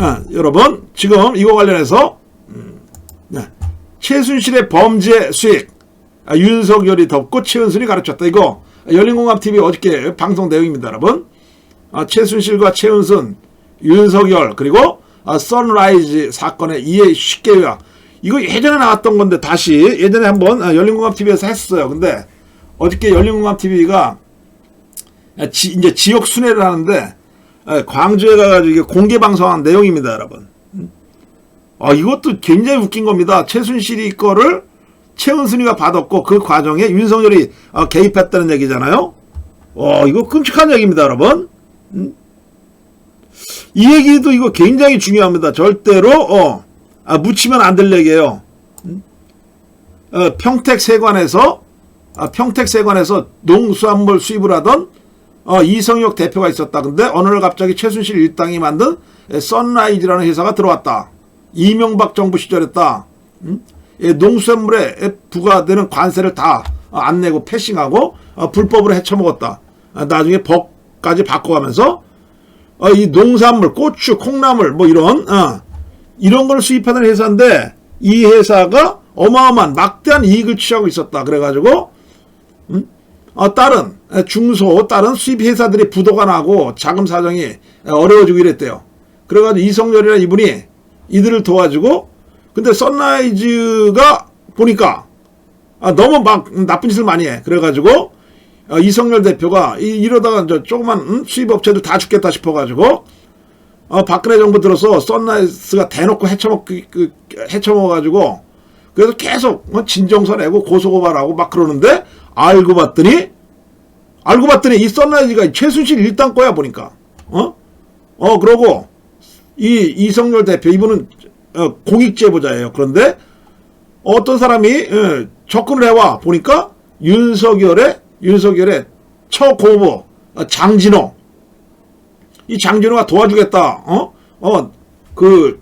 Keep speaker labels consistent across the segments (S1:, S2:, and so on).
S1: 아, 여러분 지금 이거 관련해서 음, 네. 최순실의 범죄 수익. 아, 윤석열이 덮고 최은순이 가르쳤다 이거. 열린공감TV 어저께 방송 내용입니다 여러분. 아, 최순실과 최은순 윤석열 그리고 아, 선라이즈 사건의 이해 쉽게 요약 이거 예전에 나왔던 건데 다시 예전에 한번 아, 열린공감TV에서 했어요. 근데 어저께 열린공감TV가 아, 지, 이제 지역 순회를 하는데 아, 광주에 가가지고 이게 공개 방송한 내용입니다, 여러분. 음. 아, 이것도 굉장히 웃긴 겁니다. 최순실이 거를 최은순이가 받았고 그 과정에 윤석열이 아, 개입했다는 얘기잖아요. 어, 이거 끔찍한 얘기입니다, 여러분. 음. 이 얘기도 이거 굉장히 중요합니다. 절대로 어, 아, 묻히면 안 될 얘기예요. 음. 어, 평택 세관에서 아, 평택 세관에서 농수산물 수입을 하던 어, 이성혁 대표가 있었다. 근데 어느 날 갑자기 최순실 일당이 만든 선라이즈라는 회사가 들어왔다. 이명박 정부 시절했다. 음? 예, 농수산물에 부과되는 관세를 다 안 내고 패싱하고 어, 불법으로 헤쳐먹었다. 아, 나중에 법까지 바꿔가면서 어, 이 농산물, 고추, 콩나물 뭐 이런 어, 이런 걸 수입하는 회사인데 이 회사가 어마어마한 막대한 이익을 취하고 있었다. 그래가지고 음? 어, 다른 중소 다른 수입 회사들이 부도가 나고 자금 사정이 어려워지고 이랬대요. 그래가지고 이성열이라 이분이 이들을 도와주고 근데 선라이즈가 보니까 아, 너무 막 나쁜 짓을 많이 해. 그래가지고 어, 이성열 대표가 이, 이러다가 저 조그만 음? 수입 업체들 다 죽겠다 싶어가지고 어, 박근혜 정부 들어서 선라이즈가 대놓고 헤쳐먹 그, 헤쳐먹어가지고 그래서 계속 어, 진정서 내고 고소고발하고 막 그러는데 알고 봤더니 알고 봤더니 이 선라이즈가 최순실 일당 거야 보니까 어? 어 그러고 이 이성열 대표 이분은 어, 공익 제보자예요. 그런데 어떤 사람이 어, 접근을 해와 보니까 윤석열의 윤석열의 처고부 어, 장진호 이 장진호가 도와주겠다. 어? 어, 그,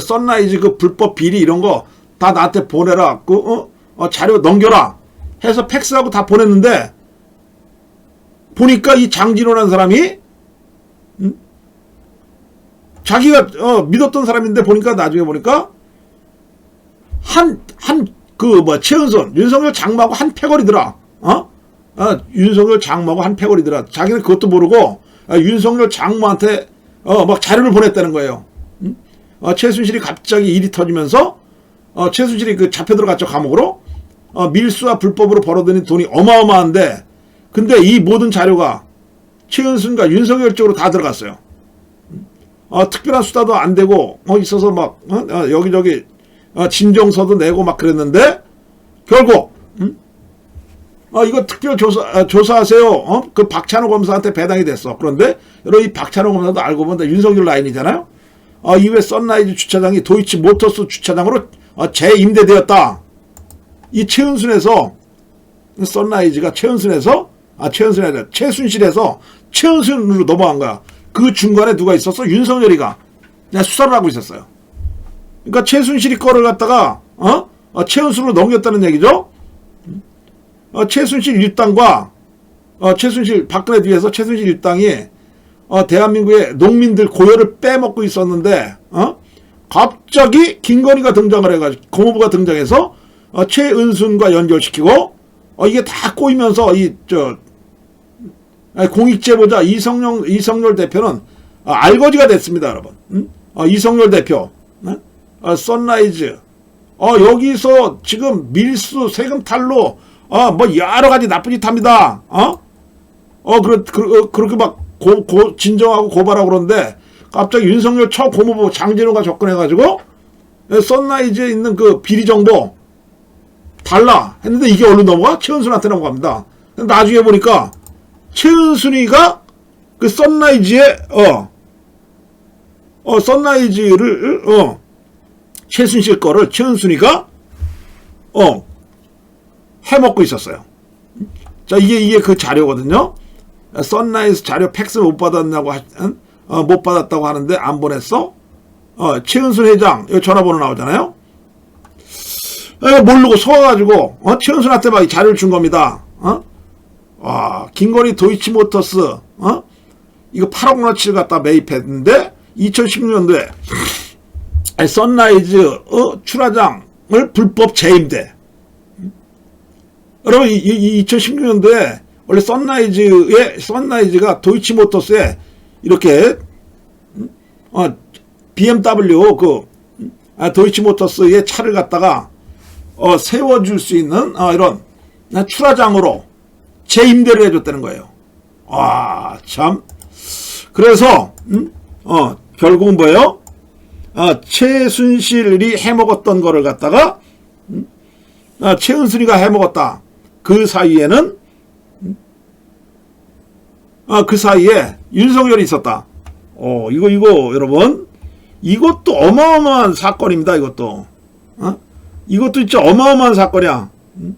S1: 선라이즈 그 불법 비리 이런 거 다 나한테 보내라. 그, 어? 어, 자료 넘겨라. 해서 팩스하고 다 보냈는데, 보니까 이 장진호라는 사람이, 음? 자기가, 어, 믿었던 사람인데 보니까 나중에 보니까, 한, 한, 그, 뭐, 최은선, 윤석열 장마고 한 패거리더라. 어? 어, 윤석열 장마고 한 패거리더라. 자기는 그것도 모르고, 아, 윤석열 장모한테 어, 막 자료를 보냈다는 거예요. 음? 어, 최순실이 갑자기 일이 터지면서 어, 최순실이 그 잡혀 들어갔죠 감옥으로. 어, 밀수와 불법으로 벌어들인 돈이 어마어마한데 근데 이 모든 자료가 최은순과 윤석열 쪽으로 다 들어갔어요. 음? 어, 특별한 수사도 안 되고 어, 있어서 막 어, 어, 여기저기 어, 진정서도 내고 막 그랬는데 결국 음? 어, 이거 특별 조사, 아, 조사하세요. 어? 그 박찬호 검사한테 배당이 됐어. 그런데, 여러분, 이 박찬호 검사도 알고 보면 윤석열 라인이잖아요? 어, 이후에 썬라이즈 주차장이 도이치 모터스 주차장으로 어, 재임대되었다. 이 최은순에서, 썬라이즈가 최은순에서, 아, 최은순이 아니라 최순실에서 최은순으로 넘어간 거야. 그 중간에 누가 있었어? 윤석열이가. 그냥 수사를 하고 있었어요. 그러니까 최순실이 거를 갖다가, 어? 어 최은순으로 넘겼다는 얘기죠? 어, 최순실 일당과 어, 최순실 박근혜 뒤에서 최순실 일당이 어, 대한민국의 농민들 고열을 빼먹고 있었는데 어? 갑자기 김건희가 등장을 해가지고 고모부가 등장해서 어, 최은순과 연결시키고 어, 이게 다 꼬이면서 이 저 공익제보자 이성용 이성열 대표는 어, 알거지가 됐습니다, 여러분. 응? 어, 이성열 대표, 응? 어, 선라이즈, 어, 여기서 지금 밀수 세금 탈루 어, 뭐 여러 가지 나쁜 짓 합니다. 어? 어, 그렇, 그, 어, 그렇게 막 고, 고, 진정하고 고발하고 그러는데 갑자기 윤석열 첫 고모부 장진호가 접근해가지고 썬라이즈에 있는 그 비리 정보 달라 했는데 이게 얼른 넘어가? 최은순한테 넘어갑니다. 나중에 보니까 최은순이가 그 썬라이즈에 어, 어, 썬라이즈를 어, 최순실 거를 최은순이가 어, 해먹고 있었어요. 자, 이게, 이게 그 자료거든요. 썬라이즈 자료 팩스 못 받았냐고, 어, 못 받았다고 하는데 안 보냈어? 어, 최은순 회장, 여기 전화번호 나오잖아요? 에, 모르고 속아가지고, 어, 최은순한테 막이 자료를 준 겁니다. 어? 와, 김건희 도이치모터스, 어? 이거 8억 원어치를 갖다 매입했는데, 2016년도에 선라이즈 어, 출하장을 불법 재임대. 여러분, 이, 이 2016년도에 원래 선라이즈의 선라이즈가 도이치모터스에 이렇게 어, BMW 그 아, 도이치모터스의 차를 갖다가 어, 세워줄 수 있는 어, 이런 출하장으로 재임대를 해줬다는 거예요. 와, 참. 그래서 음? 어, 결국은 뭐예요? 아, 최순실이 해먹었던 거를 갖다가 음? 아, 최은순이가 해먹었다. 그 사이에는 음? 아, 그 사이에 윤석열이 있었다. 어, 이거 이거 여러분 이것도 어마어마한 사건입니다. 이것도 어? 이것도 진짜 어마어마한 사건이야. 음?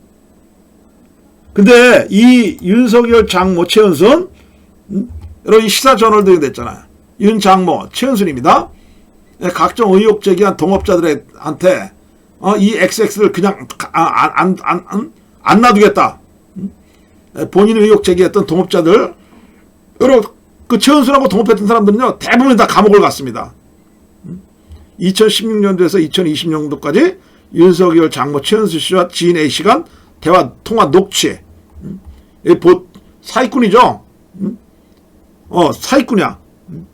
S1: 근데 이 윤석열 장모 최은순 음? 여러분 시사 저널도 됐잖아요. 윤 장모 최은순입니다. 예, 각종 의혹 제기한 동업자들한테 어, 이 XX를 그냥 아, 안, 안, 안, 안 놔두겠다. 음? 예, 본인이 의혹 제기했던 동업자들 여러분 그 최은순하고 동업했던 사람들은요 대부분 다 감옥을 갔습니다. 2016년도에서 2020년도까지 윤석열 장모 최은수 씨와 지인 A 씨간 대화 통화 녹취. 음? 이 보, 사기꾼이죠. 음? 어 사기꾼이야. 음?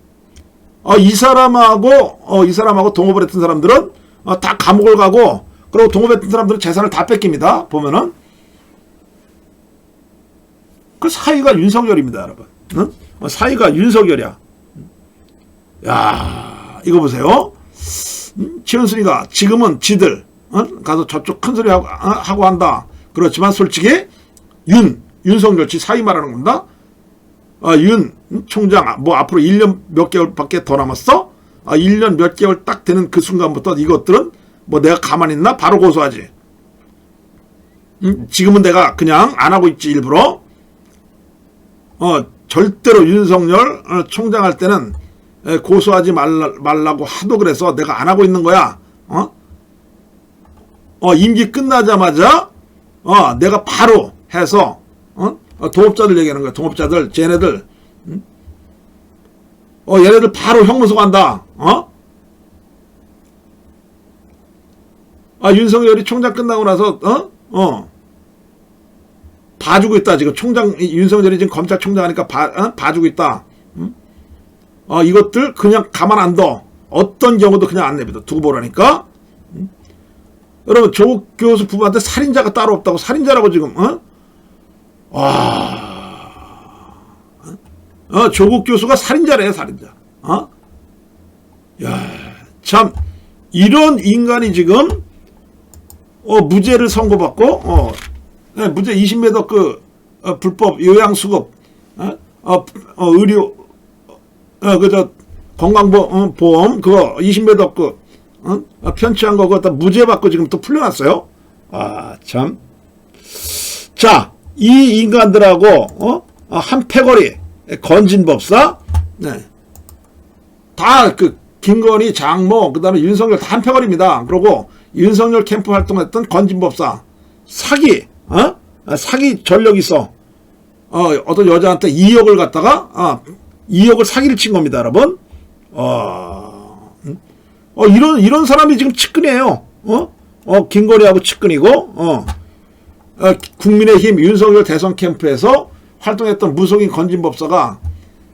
S1: 어, 이 사람하고 어, 이 사람하고 동업을 했던 사람들은 어, 다 감옥을 가고 그리고 동업했던 사람들은 재산을 다 뺏깁니다. 보면은 그 사이가 윤석열입니다, 여러분. 응? 어, 사이가 윤석열이야. 야, 이거 보세요. 음, 최은순이가 지금은 지들 어? 가서 저쪽 큰 소리 하고, 어? 하고 한다. 그렇지만 솔직히 윤 윤석열 지 사이 말하는 겁니다. 아, 윤 총장 뭐 앞으로 1년 몇 개월밖에 더 남았어? 아, 1년 몇 개월 딱 되는 그 순간부터 이것들은 뭐 내가 가만히 있나? 바로 고소하지. 음, 지금은 내가 그냥 안 하고 있지 일부러. 어, 절대로 윤석열 어, 총장 할 때는 에, 고소하지 말라, 말라고 하도 그래서 내가 안 하고 있는 거야. 어? 어, 임기 끝나자마자 어, 내가 바로 해서 어? 어, 동업자들 얘기하는 거야. 동업자들, 쟤네들. 응? 어, 얘네들 바로 형무소 간다. 어? 아, 윤석열이 총장 끝나고 나서 어? 어. 봐주고 있다. 지금 총장 이 윤석열이 지금 검찰총장 하니까 봐, 어? 봐주고 있다. 응? 어, 이것들 그냥 가만 안 둬. 어떤 경우도 그냥 안 내버려. 두고 보라니까. 응? 여러분 조국 교수 부부한테 살인자가 따로 없다고 살인자라고 지금 어? 와. 어, 조국 교수가 살인자래, 살인자. 어? 야, 참 이런 인간이 지금 어, 무죄를 선고받고 어, 네, 무죄 20m 그 어, 불법 요양수급 어, 어, 어, 의료 어, 그저 건강보험 그거 20m 그 어? 어, 편취한 거 그거 다 무죄 받고 지금 또 풀려났어요. 아 참. 자, 이 인간들하고 어? 어, 한 패거리 건진 법사, 네. 다그 김건희, 장모, 그다음에 윤석열 다 한 패거리입니다. 그리고 윤석열 캠프 활동했던 건진 법사 사기, 어? 아, 사기 전력 있어. 어, 어떤 여자한테 2억을 갖다가 아, 2억을 사기를 친 겁니다, 여러분. 어, 음? 어 이런 이런 사람이 지금 측근이에요. 어? 어 김건희하고 측근이고 어. 어, 국민의힘 윤석열 대선 캠프에서 활동했던 무속인 건진법사가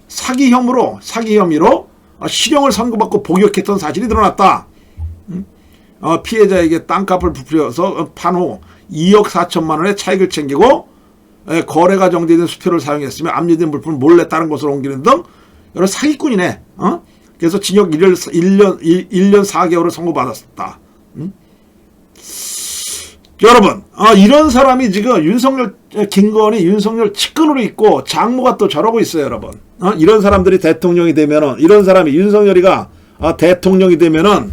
S1: 사기 혐의로 사기 혐의로 어, 실형을 선고받고 복역했던 사실이 드러났다. 음? 어, 피해자에게 땅값을 부풀려서 판후 2억 4천만 원의 차익을 챙기고 에, 거래가 정지된 수표를 사용했으며 압류된 물품을 몰래 다른 곳으로 옮기는 등 여러 사기꾼이네. 어? 그래서 징역 1년, 1년, 1년 4개월을 선고받았다. 음? 여러분, 아, 이런 사람이 지금 윤석열, 김건희, 윤석열 측근으로 있고 장모가 또 저러고 있어요, 여러분. 어? 이런 사람들이 대통령이 되면은, 이런 사람이 윤석열이가 아, 대통령이 되면은,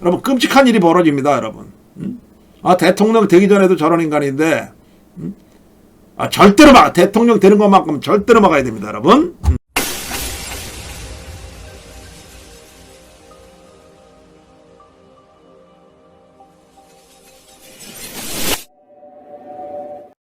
S1: 여러분, 끔찍한 일이 벌어집니다, 여러분. 음? 아, 대통령 되기 전에도 저런 인간인데, 음? 아, 절대로 막, 대통령 되는 것만큼 절대로 막아야 됩니다, 여러분. 음.